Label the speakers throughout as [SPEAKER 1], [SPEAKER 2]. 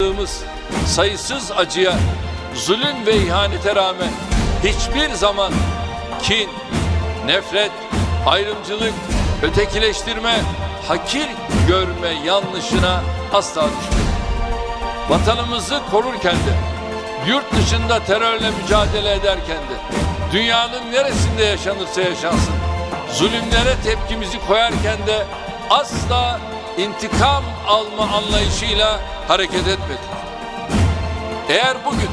[SPEAKER 1] yaşadığımız sayısız acıya, zulüm ve ihanete rağmen hiçbir zaman kin, nefret, ayrımcılık, ötekileştirme, hakir görme yanlışına asla düşmedik. Vatanımızı korurken de, yurt dışında terörle mücadele ederken de, dünyanın neresinde yaşanırsa yaşansın, zulümlere tepkimizi koyarken de asla intikam alma anlayışıyla hareket etmedik. Eğer bugün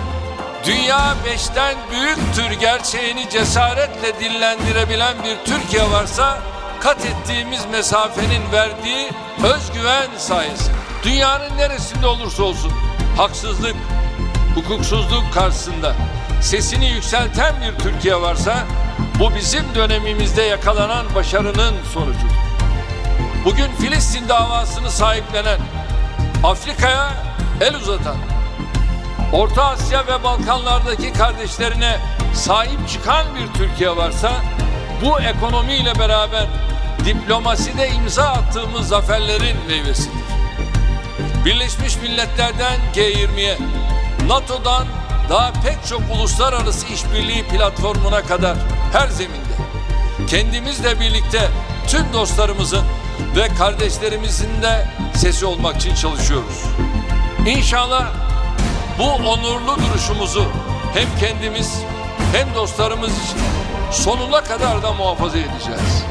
[SPEAKER 1] dünya beşten büyüktür gerçeğini cesaretle dillendirebilen bir Türkiye varsa kat ettiğimiz mesafenin verdiği özgüven sayesinde. Dünyanın neresinde olursa olsun haksızlık, hukuksuzluk karşısında sesini yükselten bir Türkiye varsa bu bizim dönemimizde yakalanan başarının sonucudur. Bugün Filistin davasını sahiplenen, Afrika'ya el uzatan, Orta Asya ve Balkanlardaki kardeşlerine sahip çıkan bir Türkiye varsa bu ekonomiyle beraber diplomaside imza attığımız zaferlerin meyvesidir. Birleşmiş Milletler'den G20'ye, NATO'dan daha pek çok uluslararası işbirliği platformuna kadar her zeminde kendimizle birlikte tüm dostlarımızın ve kardeşlerimizin de sesi olmak için çalışıyoruz. İnşallah bu onurlu duruşumuzu hem kendimiz hem dostlarımız için sonuna kadar da muhafaza edeceğiz.